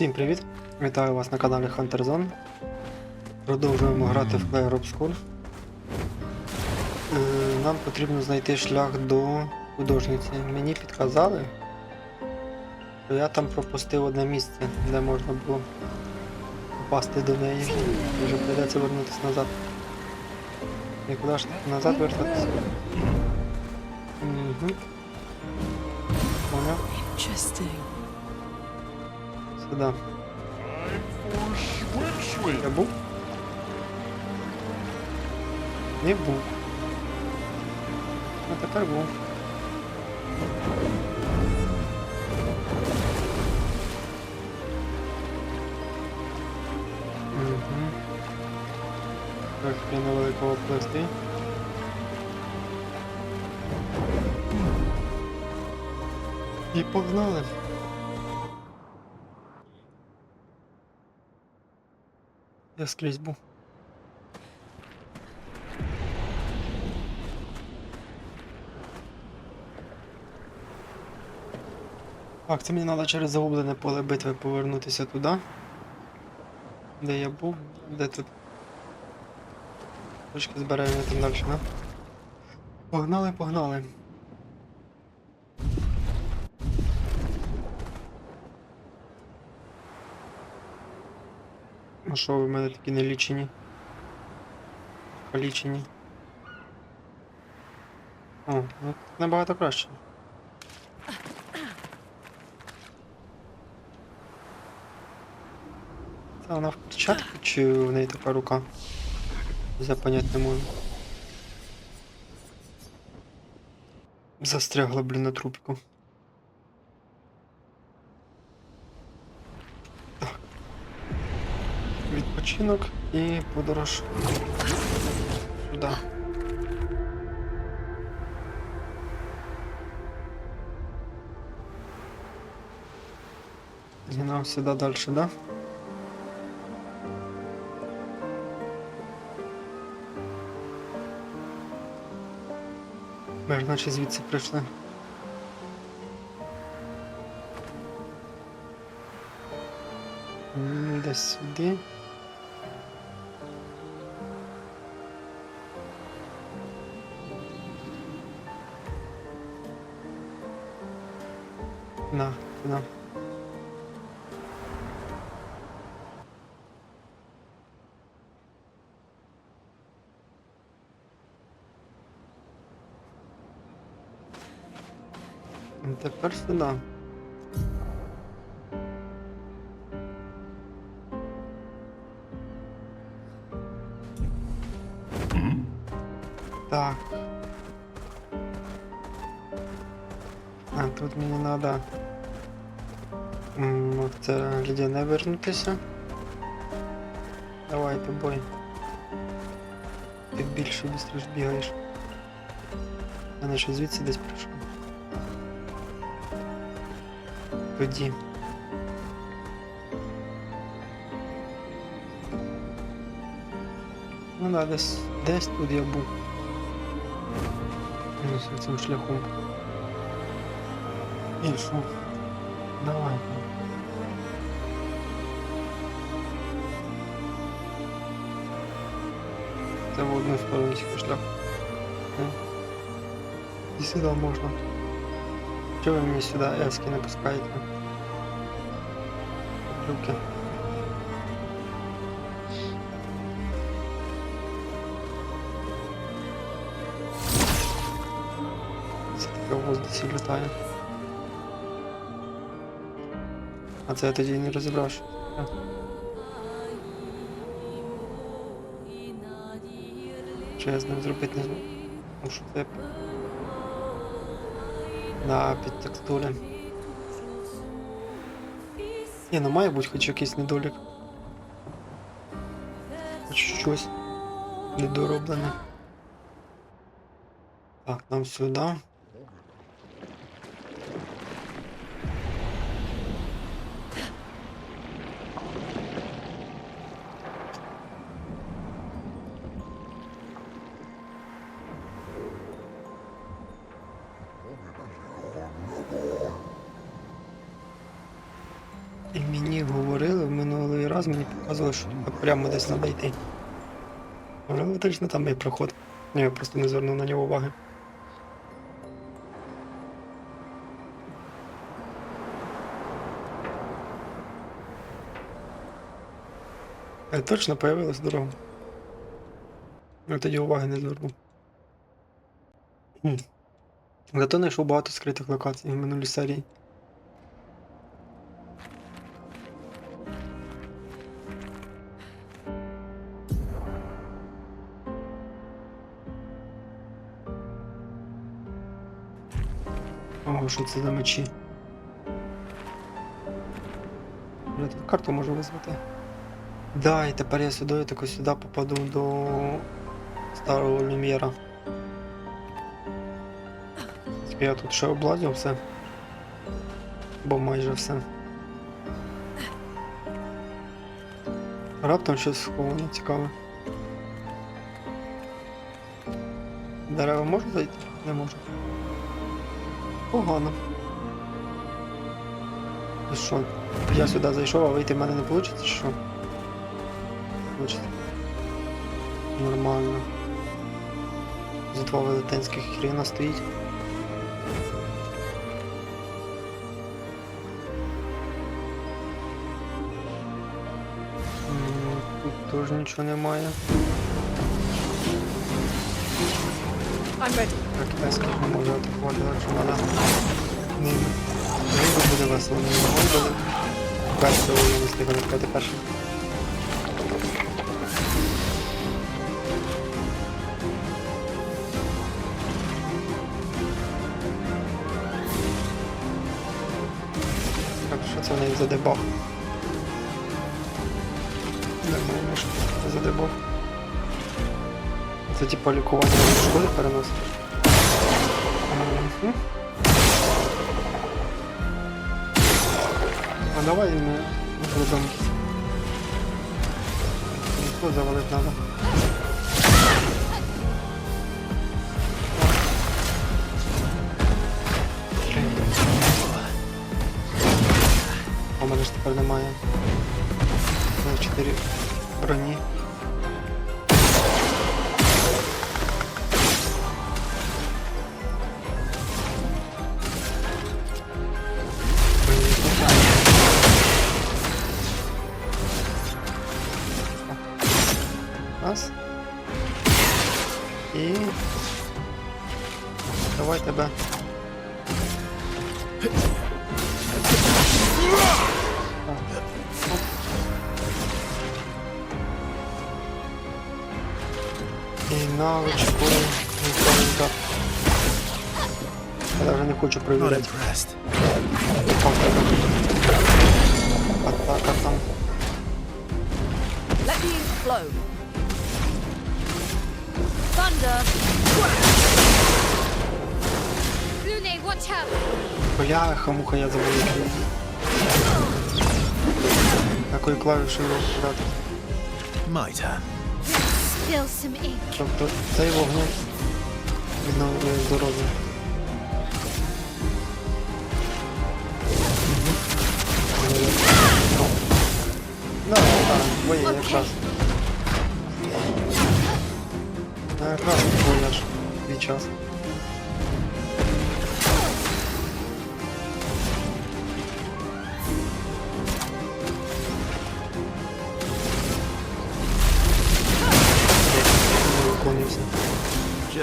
Всім привіт! Вітаю вас на каналі Hunter Zone. Продовжуємо грати в Clair Obscure. Е, Нам потрібно знайти шлях до художниці. Мені підказали, що я там пропустив одне місце, де можна було попасти до неї. Вже прийдеться вернутися назад. І куди ж назад вертатися? Угу. Поняв? Interesting. Сюди. Я був? Не був. А тепер був. Угу. Так, я невеликого плести. І погнали. Я скрізь був. Так, це мені треба через загублене поле битви повернутися туди. Де я був, де тут. Трошки збираємо там далі, да? Погнали, погнали. А що ви в мене такі не лічені? Полічені. О, ну набагато краще. Це вона в перчатку чи в неї така рука? Я понять не можу. Застрягла, блін, на трубку. Відпочинок і подорож. Сюди. І нам сюди далі, да? Ми ж наче звідси прийшли. Десь сюди. Тепер сюди. Так. А тут мені треба в це ледяне вернутися. Давай тобой. Ти більше быстріше бігаєш. Я наче звідси десь прийшов. Тоді. Ну да, десь, десь тут я був. Ось цим шляхом. І? Давай. Це в одну сторону тільки шлях. І сюди можна. Чого ви мені сюди ески не пускаєте? Люки. Це таке в воздусі літає. А це я тоді не розібрав. що таке. Що я з ним зробити не зможу? Ну що це? На підтекстурі. Ні, ну має бути хоч якийсь недолік. Хоч щось недороблене. Так, нам сюди. Що прямо десь треба йти. Можливо, точно там і проход. Ні, я просто не звернув на нього уваги. Е, Точно появилась дорога. Я тоді уваги не звернув. Хм. Зато знайшов багато скритих локацій в минулій серії. Ого, що це за мечі? Я тут карту можу визвати. Да, і тепер я сюди, тако сюди попаду до старого люм'єра. Я тут ще облазив все. Бо майже все. Раптом щось сховане цікаве. Дерева можу зайти? Не можу. Погано. І що? Я сюди зайшов, а вийти в мене не вийде, що? Вийде. Нормально. За два велетенських хрена стоїть. Тут теж нічого немає. I'm ready. Китайських не може атакувати, так що треба ними. Вийде буде весело, не буде весело, я не встигаю відкрити першим. Так, що це в неї за дебаг? Нормально, що це за дебаг. Це типа лікування від шкоди переносить. Мгм. А давай ми зробимо. Ніхто завалити треба. А у мене ж тепер немає. Е, Чотири броні. Давай тебе. О, оп. І навичку виходить. Я навіть не хочу Not Бляха, муха, я забув. як її. Якою клавішою його подати. My turn. Spill some ink. Тобто цей вогонь відновлює здоров'я. Ну, так, твоє якраз. Ну, Якраз твоя ж твій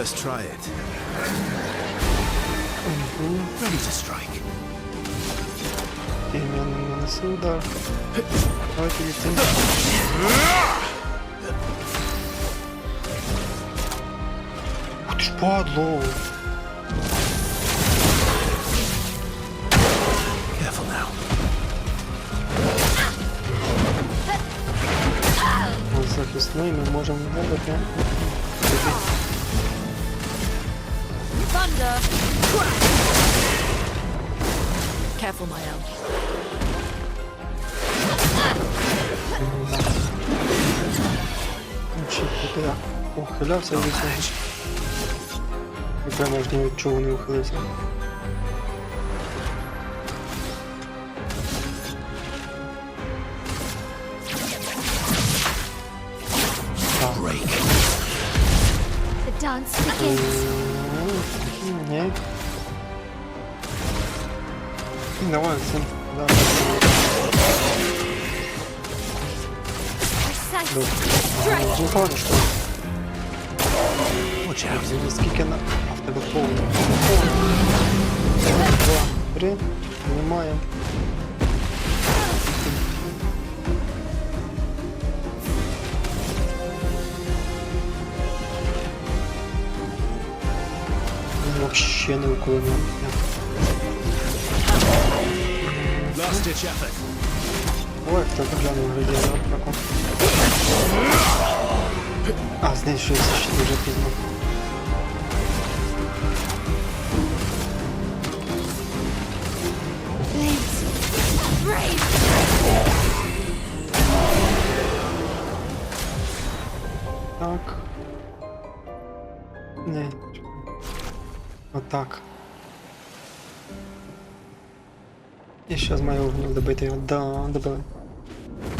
Just try it. Ready to strike. І я не нанесу удар. Давайте відцім. Ух ти ж падло! Careful now. Ось захисний ми можемо вибити. Thunder. Careful, my elf. Чи куди я ухилявся від цього. І прямо ж ні від чого не ухилився. погано, що Watch out. взагалі скільки на... А в тебе повно. Повно. Два, три. Немає. Вообще не уклонився. Last ditch effort. Ой, хто глянув градіатор таку. А, знищується ще дуже пізно. Так. Не. Отак. І зараз маю вогню добити його. Да, добили.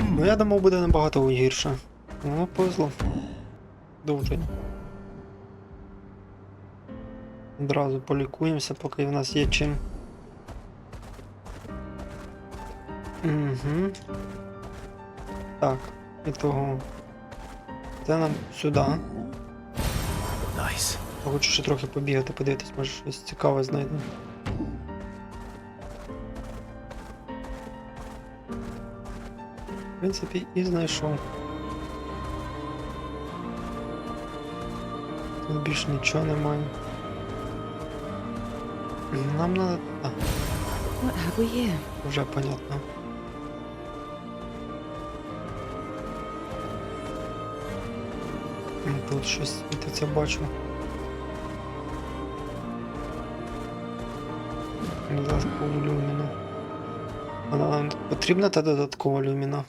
Ну я думав буде набагато гірше. Ну, повезло. Дуже. Одразу полікуємося, поки в нас є чим. Угу. Так, і того. Це нам сюди. Nice. Я хочу ще трохи побігати, подивитись, може щось цікаве знайду. В принципі, і знайшов. Тут більше нічого немає. Нам надо. А, What have we here? вже понятно. Тут щось світиться, бачу. Додаткову люміну. Вона нам потрібна та додаткова люміна.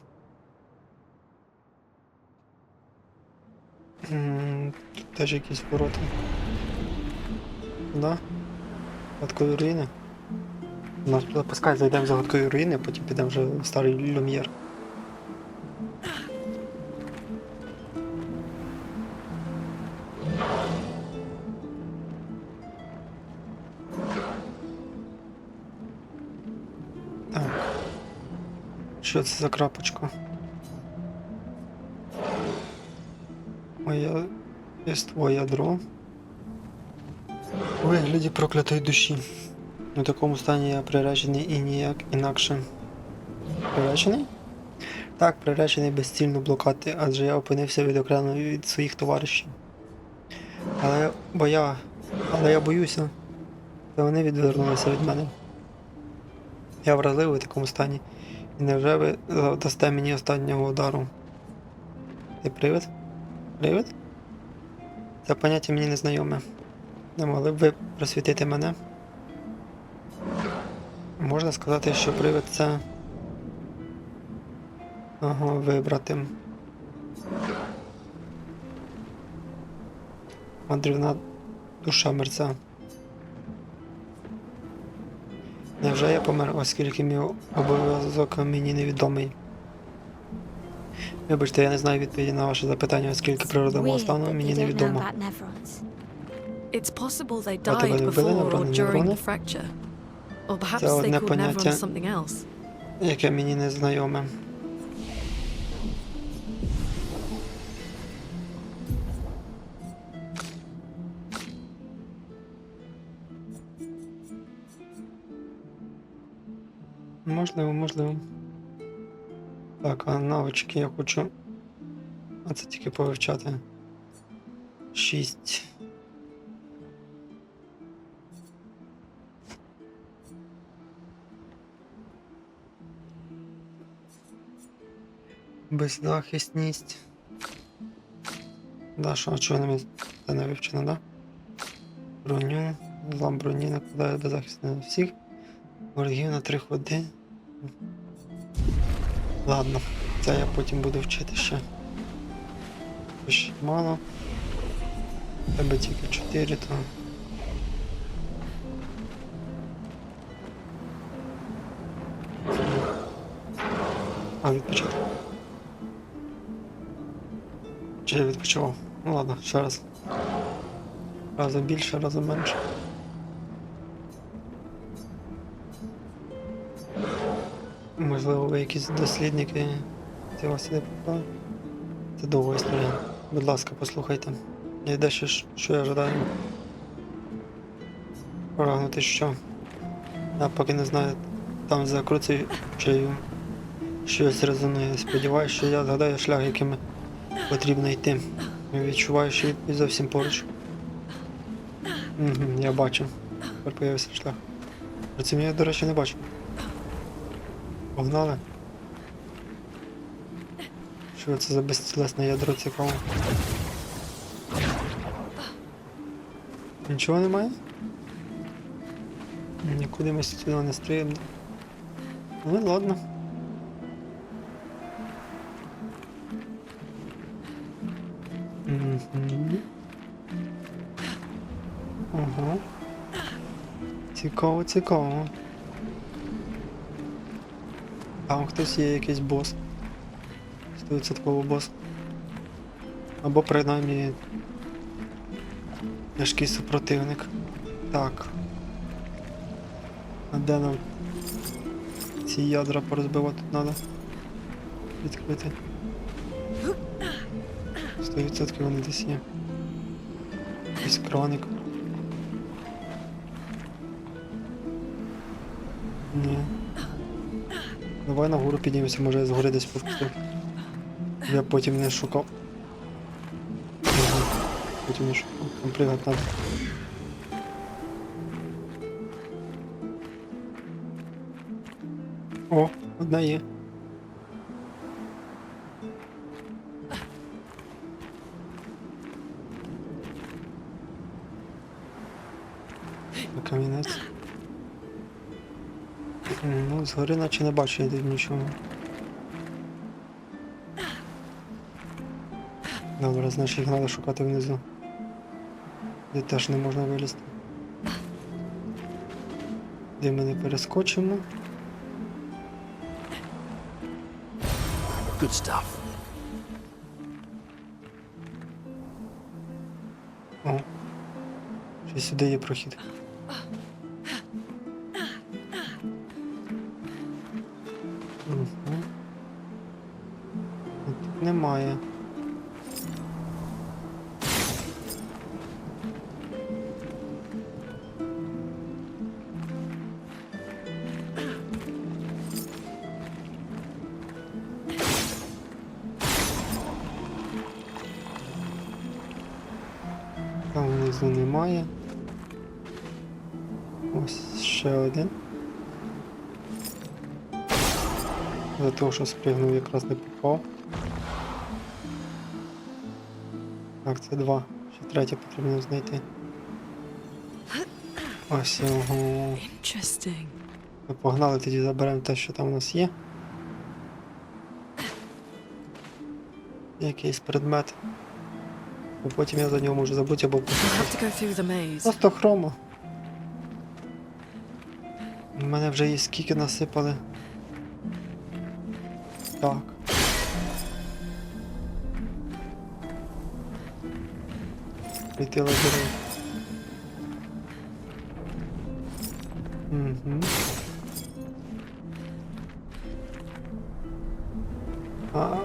Теж якісь ворота. Да? Додаткові руїни. Нас пускай зайдемо в загадкові руїни, а потім підемо вже в старий люм'єр. Що це за крапочка? Моє єство ядро. У вигляді проклятої душі. У такому стані я приречений і ніяк інакше. Приречений? Так, приречений безцільно блокати, адже я опинився відокремлений від своїх товаришів. Але бо я. Але я боюся, що вони відвернулися від мене. Я вразливий у такому стані. І невже ви дасте мені останнього удару? Ти привид? Привид? Це поняття мені незнайоме. Не могли б ви просвітити мене? Можна сказати, що привид це. Ага, вибрати. Мандрівна душа мерця. Невже я помер, оскільки мій обов'язок мені невідомий? Вибачте, я не знаю відповіді на ваше запитання, оскільки природа мого стану мені they невідома. It's possible they А тебе died не вбили, before or during неврони? the fracture. Or perhaps Це they одне called поняття. Nevron something else. яке мені не знайоме. Можливо, можливо. Так, а навички я хочу. А це тільки повивчати. Шість. Беззахисність. Да, що, а чого не, це не вивчено, да? Броню. Злам броні накладає беззахист на всіх. Ворогів на три ходи. Ладно, це я потім буду вчити ще. Ще мало. Тебе тільки 4, то. А від початку. Чи я відпочивав? Ну ладно, ще раз. Разом більше, разом менше. Можливо, ви якісь дослідники цього сюди попали. Це довга історія. Будь ласка, послухайте. Я дещо, що я жадаю. Прагнути що? Я поки не знаю, там за чи щось резонує. Сподіваюся, що я згадаю шлях, яким потрібно йти. Відчуваю, що відповідь зовсім поруч. Угу, я бачу. Тепер появився шлях. Про це я, до речі, не бачу. Погнали. Що це за безцілесне ядро цікаво? Нічого немає? Нікуди ми сюди не стріємо. Ну ладно. Ага. Цікаво, цікаво. Там хтось є якийсь бос. 100% бос. Або принаймні тяжкий супротивник. Так. А де нам ці ядра порозбивати треба? Відкрити. 100% вони десь є. Якийсь краник. Ні. Давай нагору піднімемося, може згори десь повпустив. Я потім не шукав. Потім не шукав. Там пригати треба. О, одна є. Згори наче не бачу я тут нічого. Добре, значить їх треба шукати внизу. Де теж не можна вилізти. Де ми не перескочимо. Good stuff. О. Ще сюди є прохід. Що спригнув, якраз не попав. Так, це два. Ще третє потрібно знайти. Ось його. Ми погнали, тоді заберемо те, що там у нас є. Якийсь предмет. Бо потім я за нього можу забути або. Просто хрома. У мене вже є скільки насипали. Так. Прийти лазером. Угу. А,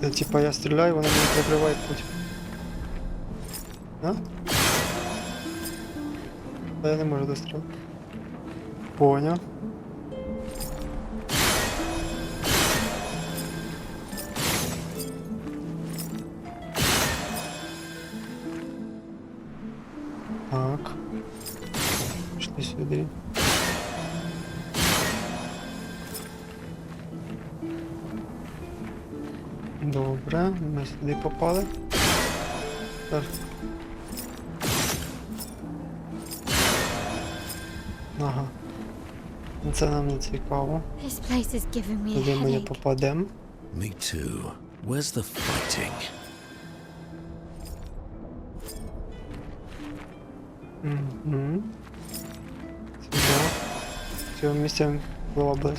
це типа я стріляю, вони мене прикривають путь. А? Та я не можу дострілити. Поняв. Сюди попали. Так. Ага. Ну, Це нам не цікаво. This place is giving me a Туди ми не попадемо. Me too. Where's the fighting? Угу. Сюди. В цьому місці голова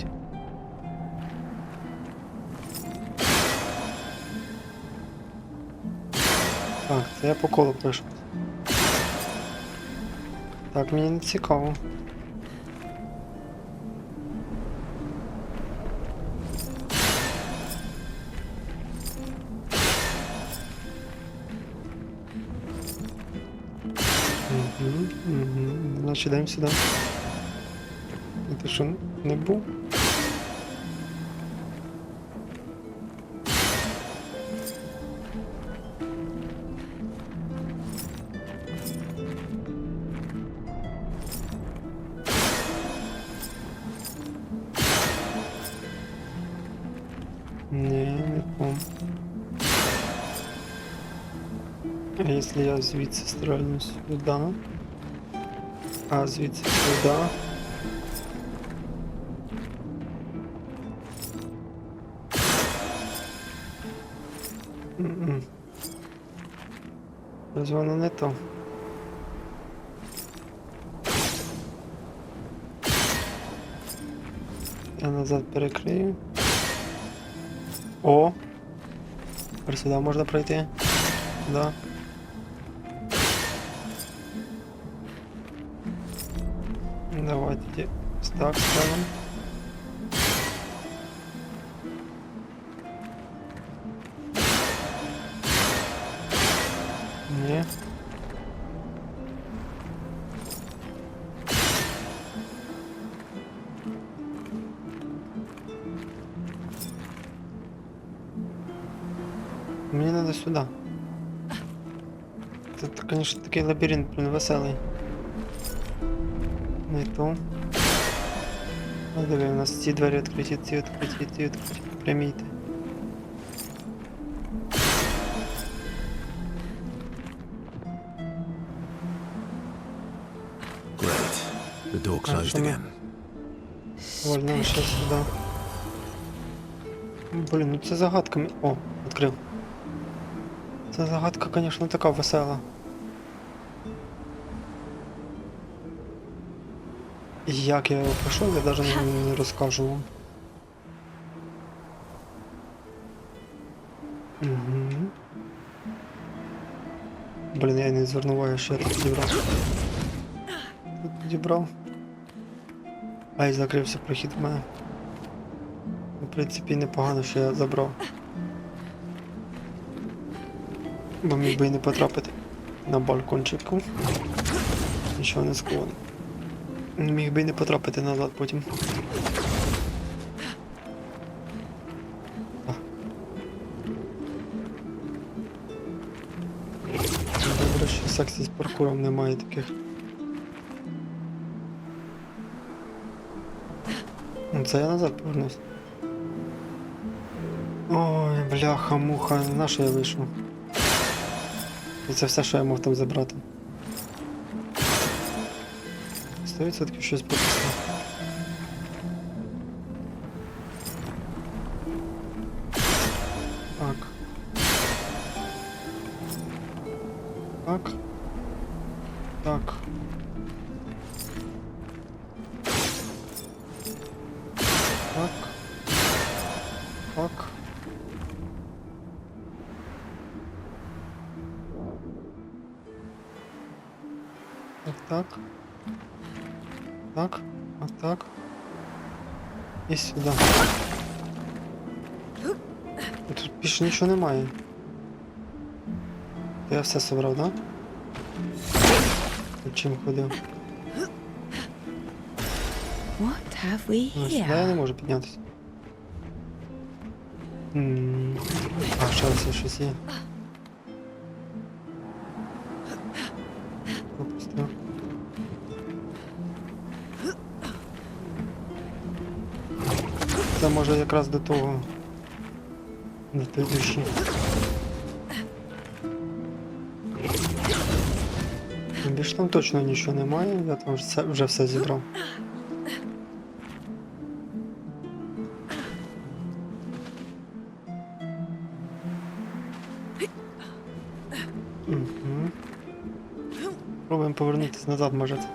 Так, це я по колу пройшов. Так, мені не цікаво. Угу, угу. Значить, йдемо сюди. А Ти що, не був? Звідси стрельну сюда? А звідси. Ось воно не то. Я назад перекрию. О! Тепер сюди можна пройти. Да. Давай тоді так ставимо. Ні. Мені надо сюди. Це, це, конечно, такий лабіринт, блін, веселий. Не то. Ну, диви, у нас ці двері відкриті, ці відкриті, ці відкриті. Прямі йти. Great. The door closed Actually- again. Вольно ще сюди. Блін, ну це загадка. мі- О, відкрив. Це загадка, звісно, така весела. Як я його пройшов, я навіть не, розкажу вам. Угу. Блін, я не звернув увагу, що я тут підібрав. Тут підібрав. Ай, закрився прохід в мене. В принципі, непогано, що я забрав. Бо міг би і не потрапити на балкончику. Нічого не сховано. Міг би не потрапити назад потім. Добре, що секцій з паркуром немає таких. Ну, Це я назад повернусь. Ой, бляха, муха, на що я вийшов? І це все, що я мав там забрати. 100% щось пропустив. Так. Так. Так. Так. Так. Так, так. Так, вот так. І сюди. Тут більше нічого немає. Я все собрав, да? Чим ходив? What have we Ну, сюди я не можу піднятися. М, А, ось щось є. Це може якраз до того. До тої душі. Більш там точно нічого немає, я там вже вже все зібрав. Пробуємо повернутися назад, може це.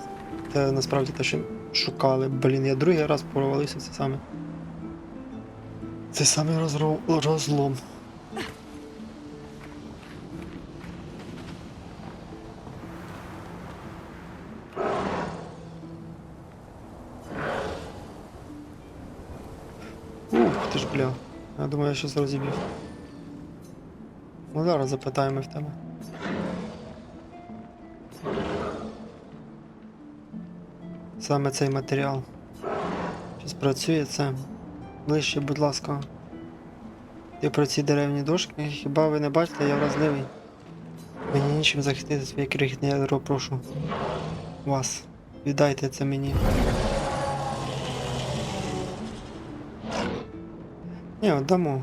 Це насправді те, що шукали. Блін, я другий раз провалився це саме той саме розро розлом. Ух, ти ж бля. Я думаю, я щось розіб'ю. Ну зараз запитаємо в тебе. Саме цей матеріал. Зараз працює це. Ближче, будь ласка. Ти про ці деревні дошки, хіба ви не бачите, я вразливий. Мені нічим захистити своє крихітне ядро, прошу. Вас. Віддайте це мені. Ні, віддамо.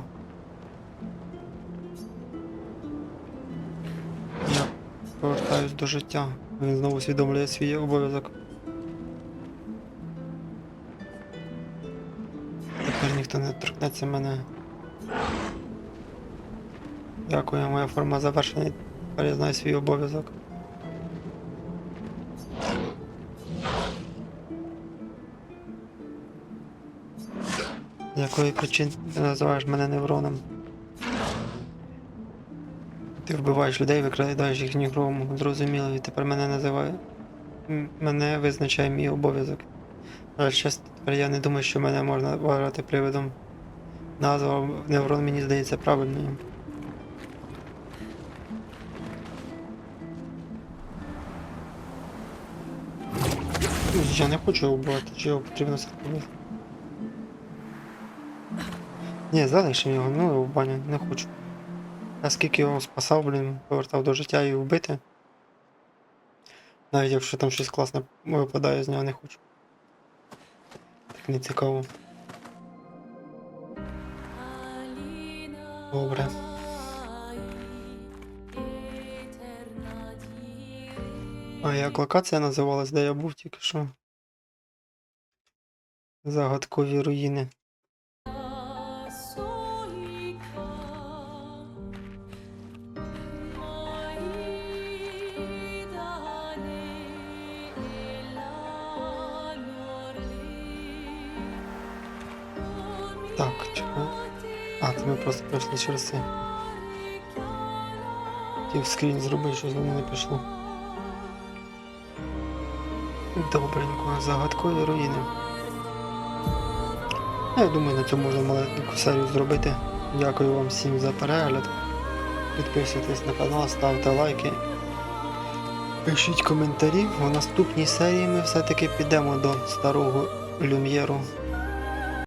Я повертаюсь до життя. Він знову усвідомлює свій обов'язок. Ніхто не торкнеться мене. Дякую, моя форма завершена. Я знаю свій обов'язок. З якої причини ти називаєш мене невроном? Ти вбиваєш людей, викрадаєш їхню грому. Зрозуміло, і тепер мене називає. Мене визначає мій обов'язок. Але тепер я не думаю, що мене можна вважати привидом. Назва неврон мені здається правильною. Я не хочу його вбивати, чи його потрібно слідкувати. Ні, залишимо його, ну його в баню, не хочу. Я скільки його спасав, блін, повертав до життя і вбити. Навіть якщо там щось класне випадає з нього, не хочу. Не цікаво. Добре. А як локація називалась, де я був тільки що? Загадкові руїни. Просто пройшли через це. Хотів скрін зробити, щось воно не пішло. Добренько, загадкові руїни. Ну, Я думаю, на цьому можна маленьку серію зробити. Дякую вам всім за перегляд. Підписуйтесь на канал, ставте лайки. Пишіть коментарі. У наступній серії ми все-таки підемо до старого люм'єру